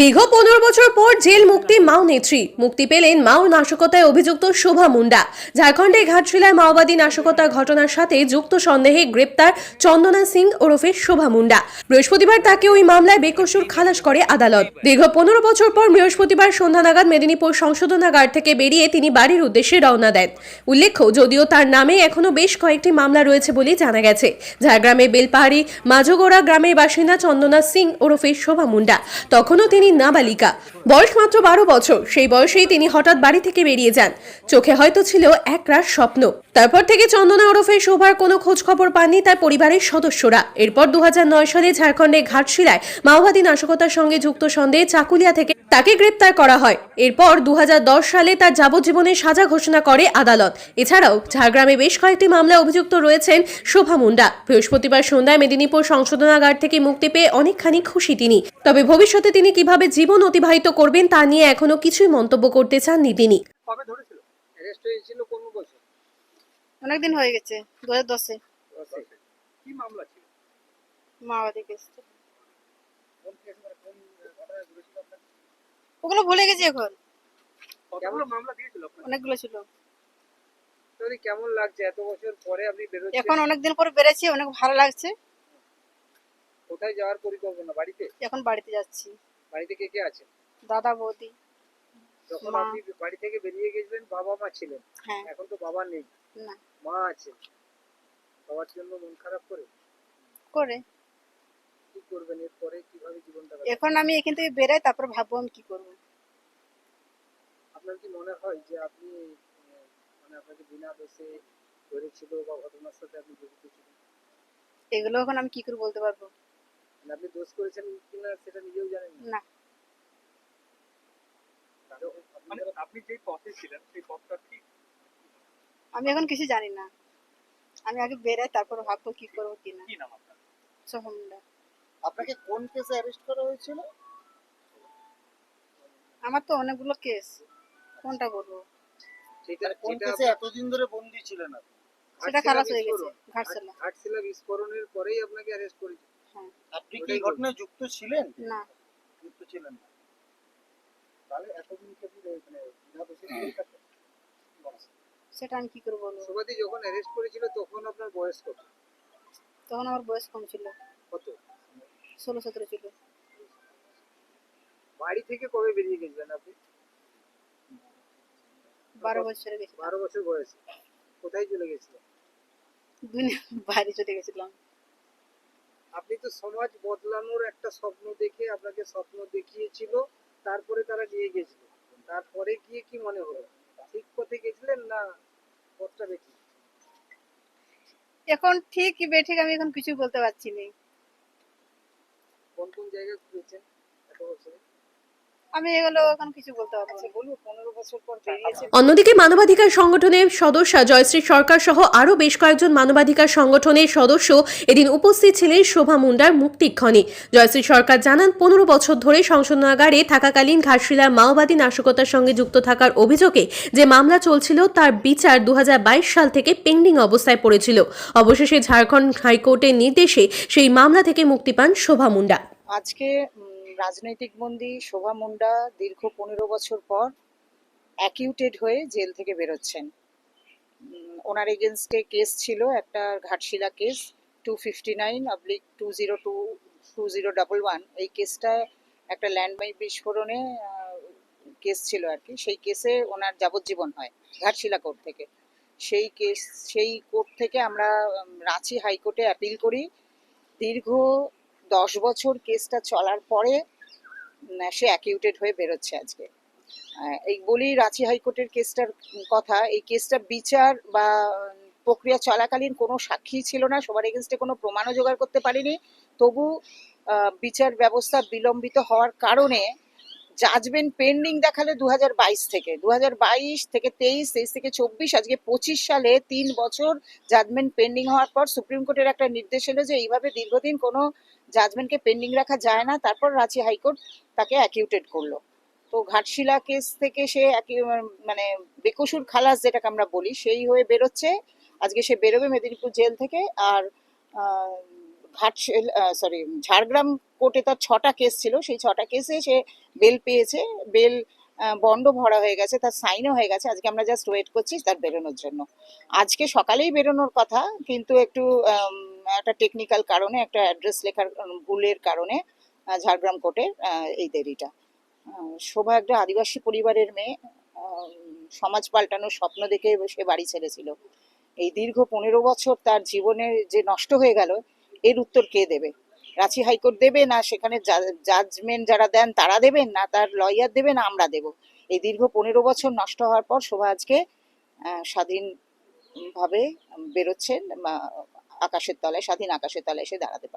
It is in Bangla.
দীর্ঘ পনেরো বছর পর জেল মুক্তি মাও নেত্রী। মুক্তি পেলেন মাও নাশকতায় অভিযুক্ত শোভা মুন্ডা। ঝাড়খণ্ডের ঘাটশিলায় মাওবাদী নাশকতার ঘটনার সাথে যুক্ত সন্দেহে গ্রেপ্তার চন্দনা সিং ওরফে শোভা মুন্ডা। বৃহস্পতিবার তাকে ওই মামলায় বেকসুর খালাস করে আদালত। দীর্ঘ পনেরো বছর পর বৃহস্পতিবার সন্ধ্যা নাগাদ মেদিনীপুর সংশোধনাগার থেকে বেরিয়ে তিনি বাড়ির উদ্দেশ্যে রওনা দেন। উল্লেখ্য, যদিও তার নামে এখনও বেশ কয়েকটি মামলা রয়েছে বলে জানা গেছে। ঝাড়গ্রামে বেলপাহাড়ি মাঝগোড়া গ্রামের বাসিন্দা চন্দনা সিং ওরফে শোভা মুন্ডা। তখনও তিনি নাবালিকা বয়স মাত্র বারো বছর। সেই বয়সেই তিনি হঠাৎ বাড়ি থেকে বেরিয়ে যান। চোখে হয়তো ছিল এক রাত স্বপ্ন। তারপর থেকে চন্দনা ওরফে শোভার কোনো খোঁজ খবর পাননি তার পরিবারের সদস্যরা। এরপর দু সালে ঝাড়খণ্ডের ঘাটশিলায় মাওবাদী নাশকতার সঙ্গে যুক্ত সন্দেহে চাকুলিয়া থেকে তাকে গ্রেপ্তার করা হয়। এরপর দু হাজার দশ সালে তার যাবজ্জীবনের সাজা ঘোষণা করে আদালত। এছাড়াও ঝাড়গ্রামে বেশ কয়েকটি মামলায় অভিযুক্ত রয়েছেন শোভা মুন্ডা। বৃহস্পতিবার সন্ধ্যায় মেদিনীপুর সংশোধনাগার থেকে মুক্তি পেয়ে অনেকখানি খুশি তিনি। তবে ভবিষ্যতে তিনি কীভাবে জীবন অতিবাহিত করবেন তা নিয়ে এখনও কিছুই মন্তব্য করতে চাননি তিনি। কবে ধরেছিল? অ্যারেস্ট হয়েছিল কোন বছর? অনেকদিন হয়ে গেছে দু হাজার দশে। কি মামলা ছিল? মাওবাদী কেস কোন কেস মানে কোন ঘটনায় ধরেছিল আপনার? ওগুলো ভুলে গেছি এখন। কতগুলো মামলা দিয়েছিল অনেকগুলো ছিল। তাহলে কেমন লাগছে? এত বছর পরে আপনি বেরোচ্ছেন? এখন অনেকদিন পরে বেড়েছি অনেক ভালো লাগছে। কোথায় যাওয়ার পরিকল্পনা? বাড়িতে? এখন বাড়িতে যাচ্ছি। বাড়িতে কে কে আছে দাদা বৌদি। যখন মা। আপনি বাড়ি থেকে বেরিয়ে গেছিলেন বাবা মা ছিলেন। হ্যাঁ। এখন তো বাবা নেই। না। মা আছে। বাবার জন্য মন খারাপ করে? করে। কি করবেন? এরপরে কীভাবে জীবনটা কাটাবেন? এখন আমি এখান থেকে বেরাই তারপর ভাববো আমি কি করব। আপনার কি মনে হয় যে আপনি মানে আপনাকে বিনা দোষে ধরেছিল বা ঘটনার সাথে আপনি জড়িত ছিলেন? এগুলো এখন আমি কি করে বলতে পারব? আপনি দোষ করেছেন কিনা সেটা নিজেও জানেন না? না। মানে আপনি যে পথে ছিলেন সেই পথটা ঠিক? আমি এখন কিছু জানি না। আমি আগে বেরাই তারপর ভাববো কি করব কি না। কি নাম আপনার? সোহমদা আপনাকে কোন কেসে অ্যারেস্ট করা হয়েছিল? আমার তো অনেকগুলো কেস কোনটা বলব? সেটা কোন কেসে এতদিন ধরে বন্দি ছিলেন আপনি? সেটা খালাস হয়ে গেছে ঘাটশালা। ঘাটশিলা বিস্ফোরণের পরেই আপনাকে অ্যারেস্ট করেছে? আপনি কি ঘটনায় যুক্ত ছিলেন? না। যুক্ত ছিলেন না। তাহলে এতদিন কি মানে বিনা দোষে সেটা আমি কি করে বলব? সুবাদি যখন অ্যারেস্ট করেছিল তখন আপনার বয়স কত? তখন আমার বয়স কম ছিল। কত? ষোলো সতেরো ছিল। বাড়ি থেকে কবে বেরিয়ে গেছিলেন আপনি? বারো বছরে বারো বছর বয়সে। কোথায় চলে গেছিলেন? দুনিয়া বাইরে চলে গেছিলাম। আপনি তো সমাজ বদলানোর একটা স্বপ্ন দেখে আপনাকে স্বপ্ন দেখিয়েছিল তারপরে তারা নিয়ে গেছিল। তারপরে গিয়ে কি মনে হলো? ঠিক পথে গেছিলেন না পথটা বেঠিক? এখন ঠিক কি বেঠিক আমি এখন কিছু বলতে পারছি না। কোন কোন জায়গায় ঘুরেছেন? এত বছরে? আমি এগুলো এখন কিছু বলতে পারব আচ্ছা বলব পনেরো বছর পর বেরিয়েছে। অন্যদিকে মানবাধিকার সংগঠনের সদস্যা জয়শ্রী সরকার সহ আরও বেশ কয়েকজন মানবাধিকার সংগঠনের সদস্য এদিন উপস্থিত ছিলেন শোভা মুন্ডার মুক্তিক্ষণে জয়শ্রী সরকার জানান পনেরো বছর ধরে সংশোধনাগারে থাকাকালীন ঘাটশিলা মাওবাদী নাশকতার সঙ্গে যুক্ত থাকার অভিযোগে যে মামলা চলছিল তার বিচার দু হাজার বাইশ সাল থেকে পেন্ডিং অবস্থায় পড়েছিল। অবশেষে ঝাড়খণ্ড হাইকোর্টের নির্দেশে সেই মামলা থেকে মুক্তি পান শোভা মুন্ডা। আজকে রাজনৈতিক বন্দী শোভা মুন্ডা দীর্ঘ পনেরো বছর পর অ্যাকিউটেড হয়ে জেল থেকে বেরোচ্ছেন। ওনার এগেনস্টে কেস ছিল একটা Ghatshila case two fifty nine oblique two zero two two zero double one এই কেসটা একটা ল্যান্ডমাইন বিস্ফোরণে কেস ছিল আর কি। সেই কেসে ওনার যাবজ্জীবন হয়, ঘাটশিলা কোর্ট থেকে। সেই কেস সেই কোর্ট থেকে আমরা রাঁচি হাইকোর্টে অ্যাপিল করি। দীর্ঘ দশ বছর কেসটা চলার পরে সে অ্যাকিউটেড হয়ে বেরোচ্ছে আজকে। এই বলি রাঁচি হাইকোর্টের কেসটার কথা, এই কেসটা বিচার বা প্রক্রিয়া চলাকালীন কোনো সাক্ষী ছিল না, সবার এগেনস্টে কোনো প্রমাণও জোগাড় করতে পারিনি। তবু বিচার ব্যবস্থা বিলম্বিত হওয়ার কারণে জাজমেন্ট পেন্ডিং দেখালে দু হাজার বাইশ থেকে দু হাজার বাইশ থেকে তেইশ তেইশ থেকে চব্বিশ, আজকে পঁচিশ সালে তিন বছর জাজমেন্ট পেন্ডিং হওয়ার পর সুপ্রিম কোর্টের একটা নির্দেশ এলো যে এইভাবে দীর্ঘদিন কোনো জাজমেন্টকে পেন্ডিং রাখা যায় না, তারপর রাঁচি হাইকোর্ট তাকে অ্যাকিউটেড করল। তো ঘাটশিলা কেস থেকে সে মানে বেকসুর খালাস যেটাকে আমরা বলি, সেই হয়ে বেরোচ্ছে। আজকে সে বেরোবে মেদিনীপুর জেল থেকে আর ঘাটশিল সরি ঝাড়গ্রাম কোর্টে তার ছটা কেস ছিল। সেই ছটা কেসে সে বেল পেয়েছে। বেল বন্ড ভরা হয়ে গেছে, তার সাইনও হয়ে গেছে। আজকে আমরা জাস্ট ওয়েট করছি তার বেরোনোর জন্য। আজকে সকালেই বেরোনোর কথা, কিন্তু একটু একটা টেকনিক্যাল কারণে, একটা অ্যাড্রেস লেখার ভুলের কারণে ঝাড়গ্রাম কোর্টে এই দেরিটা। শোভা একটা আদিবাসী পরিবারের মেয়ে সমাজ পাল্টানোর স্বপ্ন দেখে সে বাড়ি ছেড়েছিল। এই দীর্ঘ পনেরো বছর তার জীবনে যে নষ্ট হয়ে গেল, এর উত্তর কে দেবে? রাঁচি হাইকোর্ট দেবে না? সেখানে জাজমেন্ট যারা দেন, তারা দেবেন? না তার লয়ার দেবে? না আমরা দেব? এই দীর্ঘ পনেরো বছর নষ্ট হওয়ার পর শোভা আজকে স্বাধীনভাবে বেরোচ্ছেন আকাশের তলায় স্বাধীন আকাশের তলায় এসে দাঁড়াতে পারবে।